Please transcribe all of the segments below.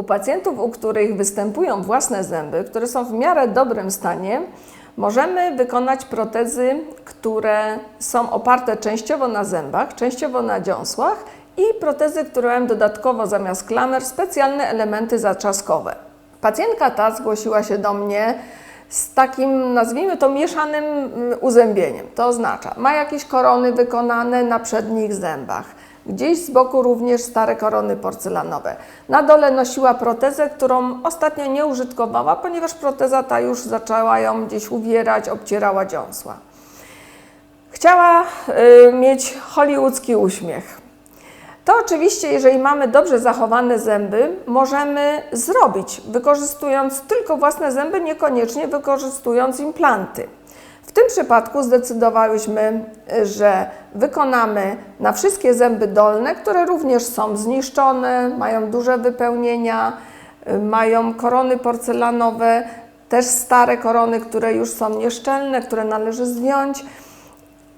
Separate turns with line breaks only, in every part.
U pacjentów, u których występują własne zęby, które są w miarę dobrym stanie, możemy wykonać protezy, które są oparte częściowo na zębach, częściowo na dziąsłach i protezy, które mają dodatkowo zamiast klamer specjalne elementy zatrzaskowe. Pacjentka ta zgłosiła się do mnie z takim, nazwijmy to, mieszanym mm, uzębieniem. To oznacza, ma jakieś korony wykonane na przednich zębach. Gdzieś z boku również stare korony porcelanowe. Na dole nosiła protezę, którą ostatnio nie użytkowała, ponieważ proteza ta już zaczęła ją gdzieś uwierać, obcierała dziąsła. Chciała y, mieć hollywoodzki uśmiech. To oczywiście, jeżeli mamy dobrze zachowane zęby, możemy zrobić, wykorzystując tylko własne zęby, niekoniecznie wykorzystując implanty. W tym przypadku zdecydowałyśmy, że wykonamy na wszystkie zęby dolne, które również są zniszczone, mają duże wypełnienia, mają korony porcelanowe, też stare korony, które już są nieszczelne, które należy zdjąć.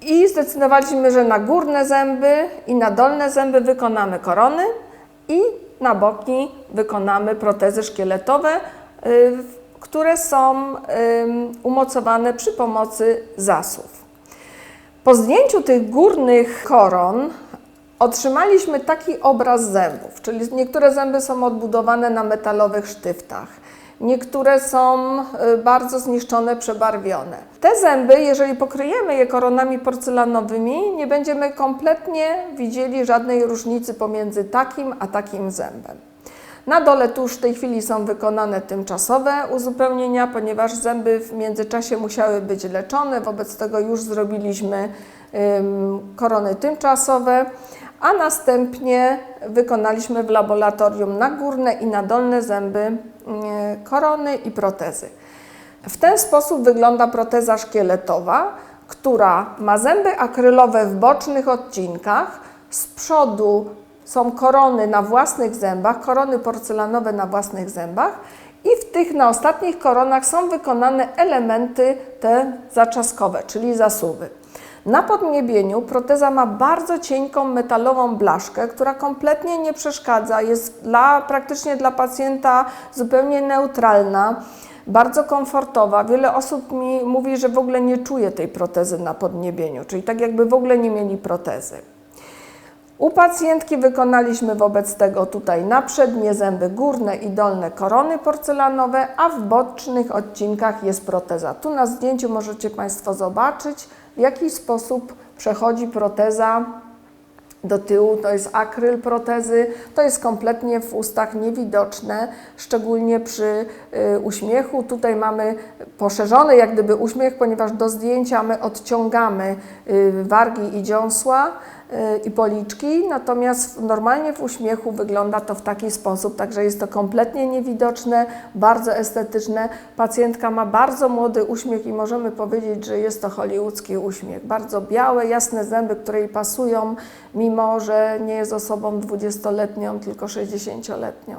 I zdecydowaliśmy, że na górne zęby i na dolne zęby wykonamy korony i na boki wykonamy protezy szkieletowe, y, które są umocowane przy pomocy zasów. Po zdjęciu tych górnych koron otrzymaliśmy taki obraz zębów, czyli niektóre zęby są odbudowane na metalowych sztyftach. Niektóre są y, bardzo zniszczone, przebarwione. Te zęby, jeżeli pokryjemy je koronami porcelanowymi, nie będziemy kompletnie widzieli żadnej różnicy pomiędzy takim a takim zębem. Na dole tu już w tej chwili są wykonane tymczasowe uzupełnienia, ponieważ zęby w międzyczasie musiały być leczone, wobec tego już zrobiliśmy korony tymczasowe, a następnie wykonaliśmy w laboratorium na górne i na dolne zęby korony i protezy. W ten sposób wygląda proteza szkieletowa, która ma zęby akrylowe w bocznych odcinkach, z przodu są korony na własnych zębach, korony porcelanowe na własnych zębach i w tych na ostatnich koronach są wykonane elementy te zaczaskowe, czyli zasuwy. Na podniebieniu proteza ma bardzo cienką metalową blaszkę, która kompletnie nie przeszkadza, jest dla, praktycznie dla pacjenta zupełnie neutralna, bardzo komfortowa. Wiele osób mi mówi, że w ogóle nie czuje tej protezy na podniebieniu, czyli tak jakby w ogóle nie mieli protezy. U pacjentki wykonaliśmy wobec tego tutaj na przednie zęby górne i dolne korony porcelanowe, a w bocznych odcinkach jest proteza. Tu na zdjęciu możecie Państwo zobaczyć, w jaki sposób przechodzi proteza do tyłu, to jest akryl protezy, to jest kompletnie w ustach niewidoczne, szczególnie przy y, uśmiechu. Tutaj mamy poszerzony jak gdyby uśmiech, ponieważ do zdjęcia my odciągamy y, wargi i dziąsła i policzki, natomiast normalnie w uśmiechu wygląda to w taki sposób, także jest to kompletnie niewidoczne, bardzo estetyczne. Pacjentka ma bardzo młody uśmiech i możemy powiedzieć, że jest to hollywoodzki uśmiech. Bardzo białe, jasne zęby, które jej pasują, mimo że nie jest osobą 20-letnią, tylko 60-letnią.